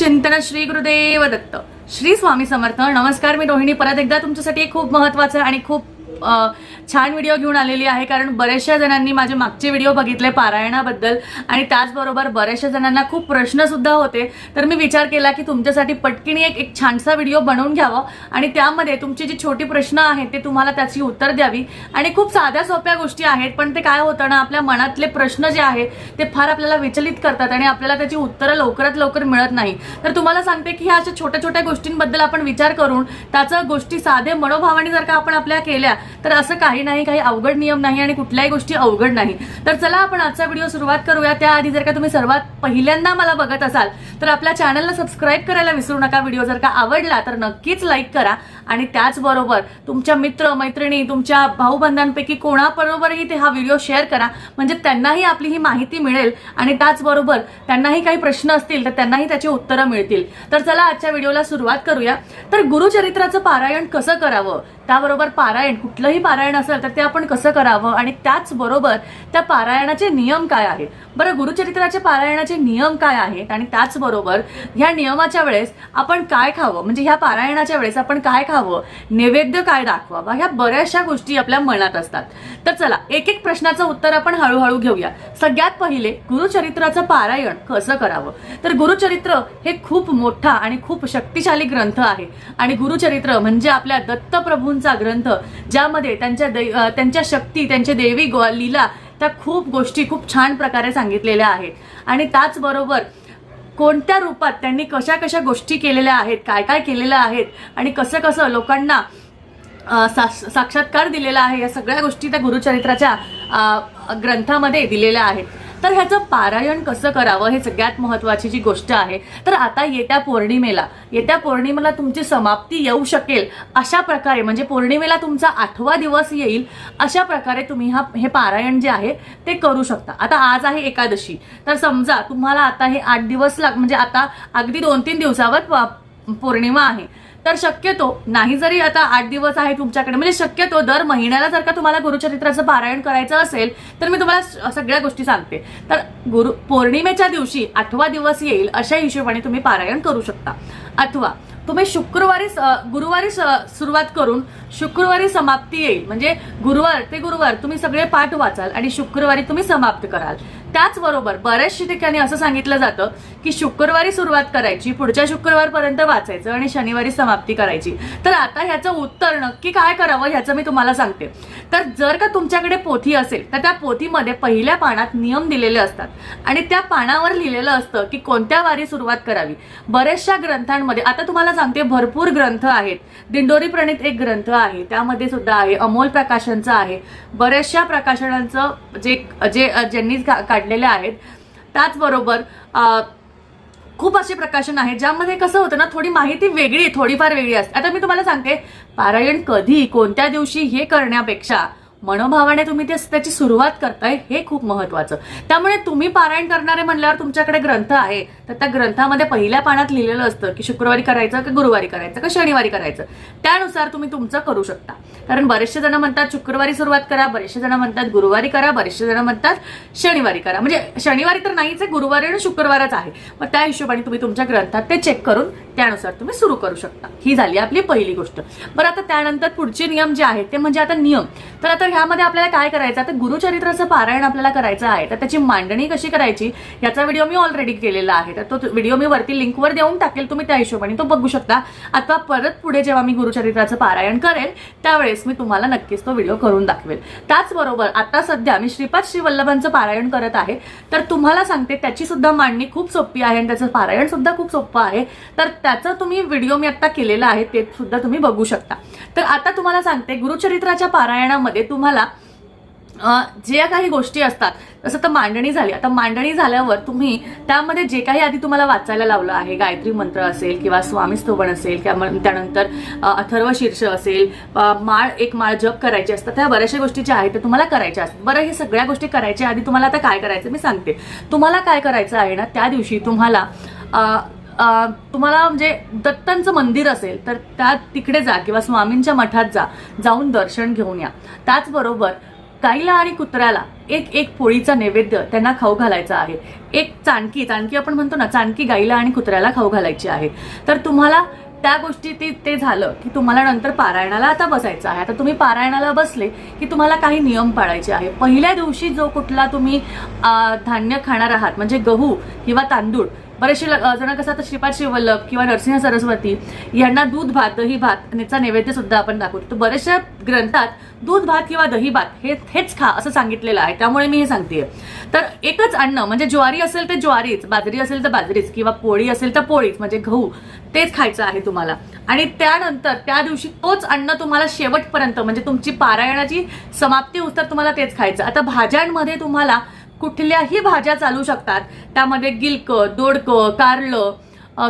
चिंतन श्री गुरुदेव दत्त. श्री स्वामी समर्थ. नमस्कार मी रोहिणी. परत एकदा तुमच्यासाठी एक खूप महत्वाचं आणि खूप छान व्हिडिओ घेऊन आलेली आहे. कारण बऱ्याचशा जणांनी माझे मागचे व्हिडिओ बघितले पारायणाबद्दल. आणि त्याचबरोबर बऱ्याचशा जणांना खूप प्रश्नसुद्धा होते. तर मी विचार केला की तुमच्यासाठी पटकीने एक एक छानसा व्हिडिओ बनवून घ्यावा. आणि त्यामध्ये तुमची जी छोटी प्रश्न आहेत ते तुम्हाला त्याची उत्तर द्यावी. आणि खूप साध्या सोप्या गोष्टी आहेत पण ते काय होतं ना आपल्या मनातले प्रश्न जे आहेत ते फार आपल्याला विचलित करतात आणि आपल्याला त्याची उत्तरं लवकरात लवकर मिळत नाही. तर तुम्हाला सांगते की ह्या अशा छोट्या छोट्या गोष्टींबद्दल आपण विचार करून त्याचं गोष्टी साधे मनोभावाने जर का आपण आपल्या केल्या तर असं काही नाही काही अवघड नियम नाही आणि कुठल्याही गोष्टी अवघड नाही. तर चला आपण आजचा व्हिडिओ सुरुवात करूया. त्याआधी जर का तुम्ही सर्वात पहिल्यांदा मला बघत असाल तर आपल्या चॅनलला सबस्क्राईब करायला विसरू नका. व्हिडिओ जर का आवडला तर नक्कीच लाईक करा. आणि त्याचबरोबर तुमच्या मित्र मैत्रिणी तुमच्या भाऊबंधांपैकी कोणाबरोबरही ते हा व्हिडिओ शेअर करा. म्हणजे त्यांनाही आपली ही माहिती मिळेल आणि त्याचबरोबर त्यांनाही काही प्रश्न असतील तर त्यांनाही त्याची उत्तरं मिळतील. तर चला आजच्या व्हिडिओला सुरुवात करूया. तर गुरुचरित्राचं पारायण कसं करावं? त्याबरोबर पारायण कुठलंही पारायण असेल तर ते आपण कसं करावं? आणि त्याचबरोबर त्या पारायणाचे नियम काय आहेत? बरं गुरुचरित्राचे पारायणाचे नियम काय आहेत? आणि त्याचबरोबर ह्या नियमाच्या वेळेस आपण काय खावं? म्हणजे ह्या पारायणाच्या वेळेस आपण काय खावं? नैवेद्य काय दाखवावा ह्या बऱ्याचशा गोष्टी आपल्या मनात असतात. तर चला एक एक प्रश्नाचं उत्तर आपण हळूहळू घेऊया. सगळ्यात पहिले गुरुचरित्राचं पारायण कसं करावं? तर गुरुचरित्र हे खूप मोठा आणि खूप शक्तिशाली ग्रंथ आहे. आणि गुरुचरित्र म्हणजे आपल्या दत्तप्रभूंचा ग्रंथ ज्यामध्ये त्यांच्या दै- त्यांच्या शक्ती त्यांच्या देवी गो- लीला त्या खूप गोष्टी खूप छान प्रकारे सांगितलेल्या आहेत. आणि त्याचबरोबर कोणत्या रूपात त्यांनी कशा कशा गोष्टी केलेल्या आहेत काय काय केलेलं आहेत आणि कसं कसं लोकांना सा- साक्षात्कार दिलेला आहे या सगळ्या गोष्टी त्या गुरुचरित्राच्या ग्रंथामध्ये दिलेल्या आहेत. तर ह्याचं पारायण कसं करावं हे सगळ्यात महत्वाची जी गोष्ट आहे. तर आता येत्या पौर्णिमेला येत्या पौर्णिमेला तुमची समाप्ती येऊ शकेल अशा प्रकारे म्हणजे पौर्णिमेला तुमचा आठवा दिवस येईल अशा प्रकारे तुम्ही हा हे पारायण जे आहे ते करू शकता. आता आज आहे एकादशी. तर समजा तुम्हाला आता हे आठ दिवस लाग म्हणजे आता अगदी दोन तीन दिवसावर पौर्णिमा आहे. तर शक्यतो नाही जरी आता आठ दिवस आहे तुमच्याकडे म्हणजे शक्यतो दर महिन्याला जर का तुम्हाला गुरुचरित्राचं पारायण करायचं असेल तर मी तुम्हाला सगळ्या गोष्टी सांगते. तर गुरु पौर्णिमेच्या दिवशी आठवा दिवस येईल अशा हिशोबाने तुम्ही पारायण करू शकता. अथवा तुम्ही शुक्रवारी गुरुवारी सुरुवात करून शुक्रवारी समाप्ती येईल. म्हणजे गुरुवार ते गुरुवार तुम्ही सगळे पाठ वाचाल आणि शुक्रवारी तुम्ही समाप्त कराल. त्याचबरोबर बऱ्याचशा ठिकाणी असं सांगितलं जातं की शुक्रवारी सुरुवात करायची पुढच्या शुक्रवारपर्यंत वाचायचं आणि शनिवारी समाप्ती करायची. तर आता ह्याचं उत्तर नक्की काय करावं ह्याचं मी तुम्हाला सांगते. तर जर का तुमच्याकडे पोथी असेल तर त्या पोथीमध्ये पहिल्या पानात नियम दिलेले असतात. आणि त्या पानावर लिहिलेलं असतं की कोणत्या वारी सुरुवात करावी. बऱ्याचशा ग्रंथांमध्ये आता तुम्हाला सांगते भरपूर ग्रंथ आहेत. दिंडोरी प्रणित एक ग्रंथ आहे त्यामध्ये सुद्धा आहे अमोल प्रकाशनचं आहे. बऱ्याचशा प्रकाशनांचं जे जे ज्यांनी काढलेले आहेत. त्याचबरोबर खूप असे प्रकाशन आहेत ज्यामध्ये कसं होतं ना थोडी माहिती वेगळी थोडीफार वेगळी असते. आता मी तुम्हाला सांगते पारायण कधी कोणत्या दिवशी हे करण्यापेक्षा मनोभावाने तुम्ही ते त्याची सुरुवात करताय हे खूप महत्वाचं. त्यामुळे तुम्ही पारायण करणारे म्हणल्यावर तुमच्याकडे ग्रंथ आहे. तर त्या ग्रंथामध्ये पहिल्या पानात लिहिलेलं असतं की शुक्रवारी करायचं की गुरुवारी करायचं का शनिवारी करायचं. त्यानुसार तुम्ही तुमचं करू शकता. कारण बरेचसे जण म्हणतात शुक्रवारी सुरुवात करा. बरेचसे जण म्हणतात गुरुवारी करा. बरेचसे जण म्हणतात शनिवारी करा. म्हणजे शनिवारी तर नाहीच आहे गुरुवारी आणि शुक्रवारच आहे. मग त्या हिशोबाने तुम्ही तुमच्या ग्रंथात ते चेक करून त्यानुसार तुम्ही सुरू करू शकता. ही झाली आपली पहिली गोष्ट. बरं आता त्यानंतर पुढचे नियम जे आहेत ते म्हणजे आता नियम. तर आता ह्यामध्ये आपल्याला काय करायचं? आता गुरुचरित्राचं पारायण आपल्याला करायचं आहे. तर त्याची मांडणी कशी करायची? याचा व्हिडिओ मी ऑलरेडी केलेला आहे. तर तो व्हिडिओ मी वरती लिंकवर देऊन टाकेल तुम्ही त्या हिशोबाने तो बघू शकता. अथवा परत पुढे जेव्हा मी गुरुचरित्राचं पारायण करेल त्यावेळेस मी तुम्हाला नक्कीच तो व्हिडिओ करून दाखवेल. त्याचबरोबर आता सध्या मी श्रीपाद श्री वल्लभांचं पारायण करत आहे. तर तुम्हाला सांगते त्याची सुद्धा मांडणी खूप सोपी आहे आणि त्याचं पारायण सुद्धा खूप सोपं आहे. तर त्याचं तुम्ही व्हिडिओ मी आत्ता केलेला आहे ते सुद्धा तुम्ही बघू शकता. तर आता तुम्हाला सांगते गुरुचरित्राच्या पारायणामध्ये तुम्हाला ज्या काही गोष्टी असतात जसं तर मांडणी झाली. आता मांडणी झाल्यावर तुम्ही त्यामध्ये जे काही आधी तुम्हाला वाचायला लावलं आहे गायत्री मंत्र असेल किंवा स्वामी स्तोभन असेल किंवा मग त्यानंतर अथर्व शीर्ष असेल माळ एक माळ जप करायची असतात त्या बऱ्याचशा गोष्टी ज्या आहेत त्या तुम्हाला करायच्या असतात. बरं हे सगळ्या गोष्टी करायच्या आधी तुम्हाला आता काय करायचं मी सांगते. तुम्हाला काय करायचं आहे ना त्या दिवशी तुम्हाला तुम्हाला म्हणजे दत्तांचं मंदिर असेल तर त्या तिकडे जा किंवा स्वामींच्या मठात जा जाऊन दर्शन घेऊन या. त्याचबरोबर गाईला आणि कुत्र्याला एक एक पोळीचा नैवेद्य त्यांना खाऊ घालायचा आहे. एक चाणकी चाणकी आपण म्हणतो ना चाणकी गाईला आणि कुत्र्याला खाऊ घालायची आहे. तर तुम्हाला त्या गोष्टी ते ते झालं की तुम्हाला नंतर पारायणाला आता बसायचं आहे. आता तुम्ही पारायणाला बसले की तुम्हाला काही नियम पाळायचे आहे. पहिल्या दिवशी जो कुठला तुम्ही धान्य खाणार आहात म्हणजे गहू किंवा तांदूळ बरेचसे ल- जण कसं आता श्रीपाद श्रीवल्लभ किंवा नरसिंह सरस्वती यांना दूध भात दही भात याचा नैवेद्य सुद्धा आपण दाखवतो. तर बऱ्याचशा ग्रंथात दूध भात किंवा दही भात हे हेच खा असं सांगितलेलं आहे. त्यामुळे मी हे सांगते तर एकच अन्न म्हणजे ज्वारी असेल तर ज्वारीच बाजरी असेल तर बाजरीच किंवा पोळी असेल तर पोळीच म्हणजे गहू तेच खायचं आहे तुम्हाला. आणि त्यानंतर त्या दिवशी तोच अन्न तुम्हाला शेवटपर्यंत म्हणजे तुमची पारायणाची समाप्ती होत तुम्हाला तेच खायचं आता भाज्यांमध्ये तुम्हाला कुठल्याही भाज्या चालू शकतात. त्यामध्ये गिलक दोडकं कारलं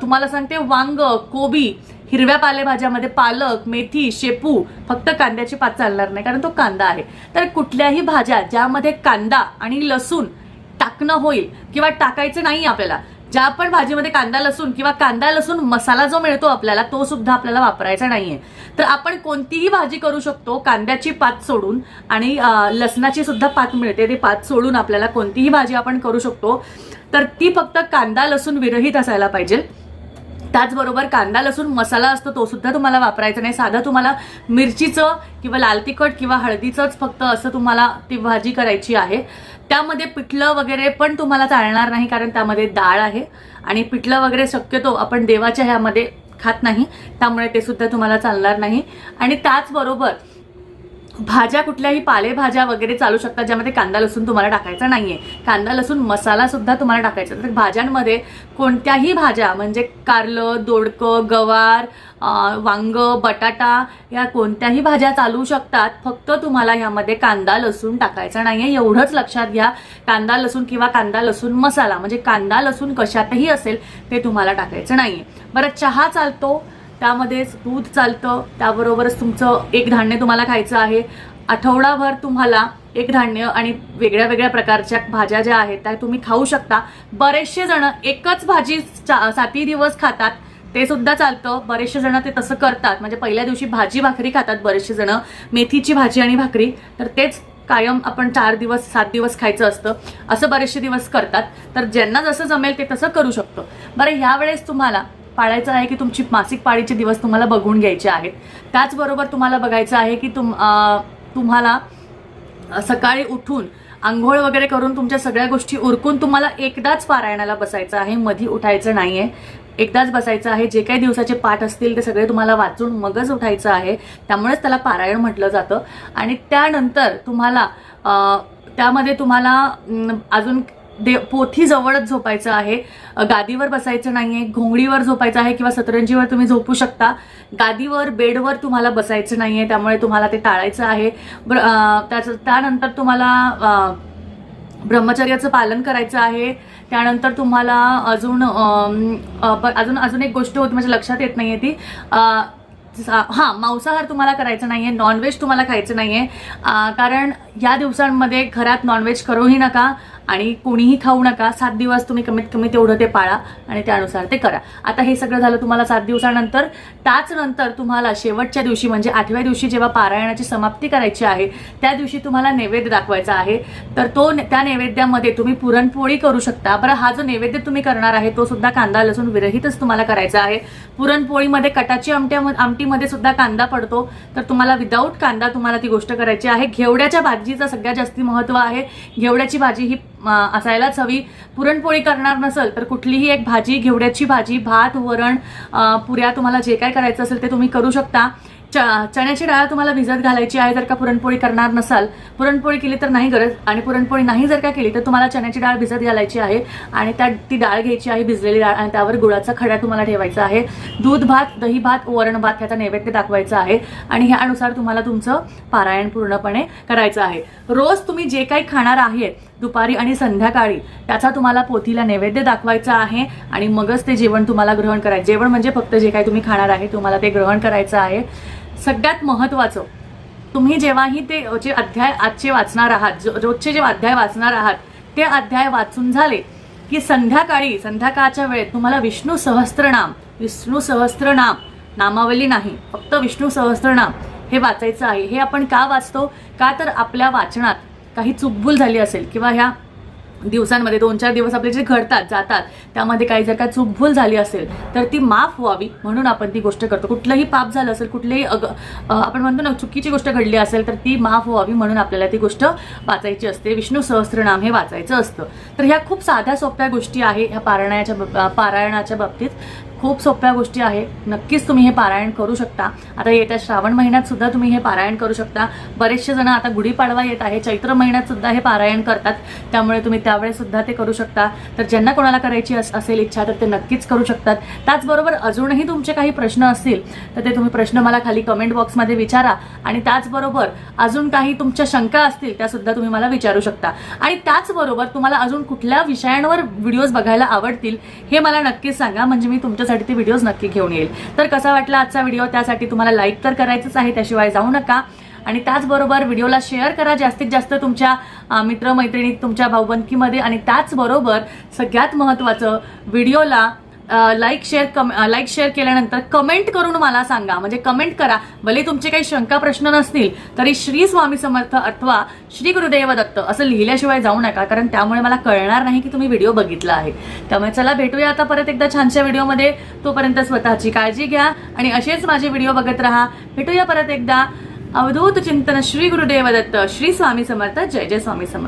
तुम्हाला सांगते वांग कोबी हिरव्या पालेभाज्यामध्ये पालक मेथी शेपू फक्त कांद्याची पात चालणार नाही कारण तो कांदा आहे. तर कुठल्याही भाज्या ज्यामध्ये कांदा आणि लसूण टाकणं होईल किंवा टाकायचं नाही आपल्याला ज्या पण भाजीमध्ये कांदा लसूण किंवा कांदा लसूण मसाला जो मिळतो आपल्याला तो सुद्धा आपल्याला वापरायचा नाहीये. तर आपण कोणतीही भाजी करू शकतो कांद्याची पात सोडून आणि लसणाची सुद्धा पात मिळते. ती पात सोडून आपल्याला कोणतीही भाजी आपण करू शकतो. तर ती फक्त कांदा लसूण विरहित असायला पाहिजे. त्याचबरोबर कांदा लसूण मसाला असतो तो सुद्धा तुम्हाला वापरायचा नाही. साधं तुम्हाला मिरचीचं किंवा लाल तिखट किंवा हळदीचंच फक्त असं तुम्हाला ती भाजी करायची आहे. त्यामध्ये पिठलं वगैरे पण तुम्हाला चालणार नाही कारण त्यामध्ये डाळ आहे. आणि पिठलं वगैरे शक्यतो आपण देवाच्या ह्यामध्ये खात नाही त्यामुळे ते सुद्धा तुम्हाला चालणार नाही. आणि त्याचबरोबर भाज्या कुठल्याही पालेभाज्या वगैरे चालू शकतात ज्यामध्ये कांदा लसूण तुम्हाला टाकायचा नाहीये. कांदा लसूण मसाला सुद्धा तुम्हाला टाकायचा. तर भाज्यांमध्ये कोणत्याही भाज्या म्हणजे कारलं दोडकं गवार वांग बटाटा या कोणत्याही भाज्या चालू शकतात फक्त तुम्हाला ह्यामध्ये कांदा लसूण टाकायचा नाहीये. एवढंच लक्षात घ्या कांदा लसूण किंवा कांदा लसूण मसाला म्हणजे कांदा लसूण कशातही असेल ते तुम्हाला टाकायचं नाहीये. बरं चहा चालतो. त्यामध्येच दूध चालतं त्याबरोबरच तुमचं एक धान्य तुम्हाला खायचं आहे. आठवडाभर तुम्हाला एक धान्य आणि वेगळ्या वेगळ्या प्रकारच्या भाज्या ज्या आहेत त्या तुम्ही खाऊ शकता. बरेचसे जण एकच भाजी चा- साती दिवस खातात ते सुद्धा चालतं. बरेचसे जण ते तसं करतात. म्हणजे पहिल्या दिवशी भाजी भाकरी खातात बरेचसे जण. मेथीची भाजी आणि भाकरी तर तेच कायम आपण चार दिवस सात दिवस खायचं असतं. असं बरेचसे दिवस करतात. तर ज्यांना जसं जमेल ते तसं करू शकतो. बरं ह्यावेळेस तुम्हाला पाळायचं आहे की तुमची मासिक पाळीचे दिवस तुम्हाला बघून घ्यायचे आहेत. त्याचबरोबर तुम्हाला बघायचं आहे की तुम तुम्हाला सकाळी उठून आंघोळ वगैरे करून तुमच्या सगळ्या गोष्टी उरकून तुम्हाला एकदाच पारायणाला बसायचं आहे. मधी उठायचं नाहीये. एकदाच बसायचं आहे. जे काही दिवसाचे पाठ असतील ते सगळे तुम्हाला वाचून मगच उठायचं आहे. त्यामुळेच त्याला पारायण म्हटलं जातं. आणि त्यानंतर तुम्हाला त्यामध्ये तुम्हाला अजून दे पोथी जवळच झोपायचं आहे. गादीवर बसायचं नाही आहे घोंगडीवर झोपायचं आहे किंवा सतरंजीवर तुम्ही झोपू शकता. गादीवर बेडवर तुम्हाला बसायचं आहे त्यामुळे तुम्हाला ते टाळायचं आहे. ब्र- त्याचं त्यानंतर तुम्हाला ब्रह्मचर्याचं पालन करायचं आहे. त्यानंतर तुम्हाला अजून अजून अजून एक गोष्ट होती माझ्या लक्षात येत नाहीये ती. हां मांसाहार तुम्हाला करायचं आहे नॉनव्हेज तुम्हाला खायचं नाही आहे कारण या दिवसांमध्ये घरात नॉनव्हेज करूही नका. आणि कोणीही खाऊ नका. सात दिवस तुम्ही कमीत कमी तेवढं ते पाळा आणि त्यानुसार ते करा. आता हे सगळं झालं तुम्हाला सात दिवसानंतर. त्याच नंतर तुम्हाला शेवटच्या दिवशी म्हणजे आठव्या दिवशी जेव्हा पारायणाची समाप्ती करायची आहे त्या दिवशी तुम्हाला नैवेद्य दाखवायचा आहे. तर तो त्या नैवेद्यामध्ये तुम्ही पुरणपोळी करू शकता. बरं हा जो नैवेद्य तुम्ही करणार आहे तो सुद्धा कांदा लसूण विरहितच तुम्हाला करायचा आहे. पुरणपोळीमध्ये कटाची आमट्या आमटीमध्ये सुद्धा कांदा पडतो. तर तुम्हाला विदाऊट कांदा तुम्हाला ती गोष्ट करायची आहे. घेवड्याच्या भाजीचं सगळ्यात जास्ती महत्त्व आहे. घेवड्याची भाजी ही असायलाच हवी. पुरणपोळी करणार नसेल तर कुठलीही एक भाजी घेवड्याची भाजी भात वरण पुऱ्या तुम्हाला जे काय करायचं असेल ते तुम्ही करू शकता. च चण्याची डाळ तुम्हाला भिजत घालायची आहे जर का पुरणपोळी करणार नसाल. पुरणपोळी केली तर नाही गरज आणि पुरणपोळी नाही जर का केली तर तुम्हाला चण्याची डाळ भिजत घालायची आहे आणि त्या ती डाळ घ्यायची आहे भिजलेली डाळ आणि त्यावर गुळाचा खडा तुम्हाला ठेवायचा आहे. दूध भात दही भात वरण भात ह्याचा नैवेद्य दाखवायचा आहे आणि ह्यानुसार तुम्हाला तुमचं पारायण पूर्णपणे करायचं आहे. रोज तुम्ही जे काही खाणार आहे दुपारी आणि संध्याकाळी. त्याचा तुम्हाला पोथीला नैवेद्य दाखवायचा आहे आणि मगच ते जेवण तुम्हाला ग्रहण करायचं. जेवण म्हणजे फक्त जे काही तुम्ही खाणार आहे तुम्हाला ते ग्रहण करायचं आहे. सगळ्यात महत्त्वाचं तुम्ही जेव्हाही ते जे अध्याय आजचे वाचणार आहात जो- रोजचे जे अध्याय वाचणार आहात ते अध्याय वाचून झाले की संध्याकाळी संध्याकाळच्या वेळेत तुम्हाला विष्णू सहस्त्रनाम विष्णू सहस्त्रनाम नामावली नाही फक्त विष्णू सहस्त्रनाम हे वाचायचं आहे. हे आपण का वाचतो? का तर आपल्या वाचनात काही चुकभूल झाली असेल किंवा ह्या दिवसांमध्ये दोन चार दिवस आपले जे घडतात जातात त्यामध्ये काही जर का चूकभूल झाली असेल तर ती माफ व्हावी म्हणून आपण ती गोष्ट करतो. कुठलंही पाप झालं असेल कुठलंही अग आपण म्हणतो ना चुकीची गोष्ट घडली असेल तर ती माफ व्हावी म्हणून आपल्याला ती गोष्ट वाचायची असते. विष्णू सहस्रनाम हे वाचायचं असतं. तर ह्या खूप साध्या सोप्या गोष्टी आहे ह्या पारायणाच्या बाब- पारायणाच्या बाबतीत. खूप सोप्या गोष्टी आहे नक्कीच तुम्ही हे पारायण करू शकता. आता येत्या श्रावण महिन्यात सुद्धा तुम्ही हे पारायण करू शकता. बरेचसे जण आता गुढीपाडवा येत आहे. चैत्र महिन्यात सुद्धा हे पारायण करतात. त्यामुळे तुम्ही त्यावेळेस सुद्धा ते करू शकता. तर ज्यांना कोणाला करायची असेल इच्छा तर ते नक्कीच करू शकतात. त्याचबरोबर अजूनही तुमचे काही प्रश्न असतील तर ते तुम्ही प्रश्न मला खाली कमेंट बॉक्समध्ये विचारा. आणि त्याचबरोबर अजून काही तुमच्या शंका असतील त्या सुद्धा तुम्ही मला विचारू शकता. आणि त्याचबरोबर तुम्हाला अजून कुठल्या विषयांवर व्हिडिओज बघायला आवडतील हे मला नक्कीच सांगा. म्हणजे मी तुमच्यासाठी ते व्हिडिओज नक्की घेऊन येईल. तर कसा वाटला आजचा व्हिडिओ त्यासाठी तुम्हाला लाईक तर करायचंच आहे त्याशिवाय जाऊ नका. आणि त्याचबरोबर व्हिडिओला शेअर करा जास्तीत जास्त तुमच्या मित्रमैत्रिणी तुमच्या भाऊबंदकीमध्ये. आणि त्याचबरोबर सगळ्यात महत्त्वाचं व्हिडिओला like share come like share केल्यानंतर कमेंट करून मला सांगा. म्हणजे कमेंट करा. भले तुमचे काही शंका प्रश्न नसतील तरी श्री स्वामी समर्थ अथवा श्री गुरुदेव दत्त असं लिहिल्याशिवाय जाऊ नका कारण त्यामुळे मला कळणार नाही की तुम्ही व्हिडिओ बघितला आहे. त्यामुळे चला भेटूया आता परत एकदा छानशा व्हिडिओमध्ये तोपर्यंत स्वतःची काळजी घ्या आणि असेच माझे व्हिडिओ बघत राहा. भेटूया परत एकदा. अवधूत चिंतन श्री गुरुदेव दत्त श्री स्वामी समर्थ. जय जय स्वामी समर्थ.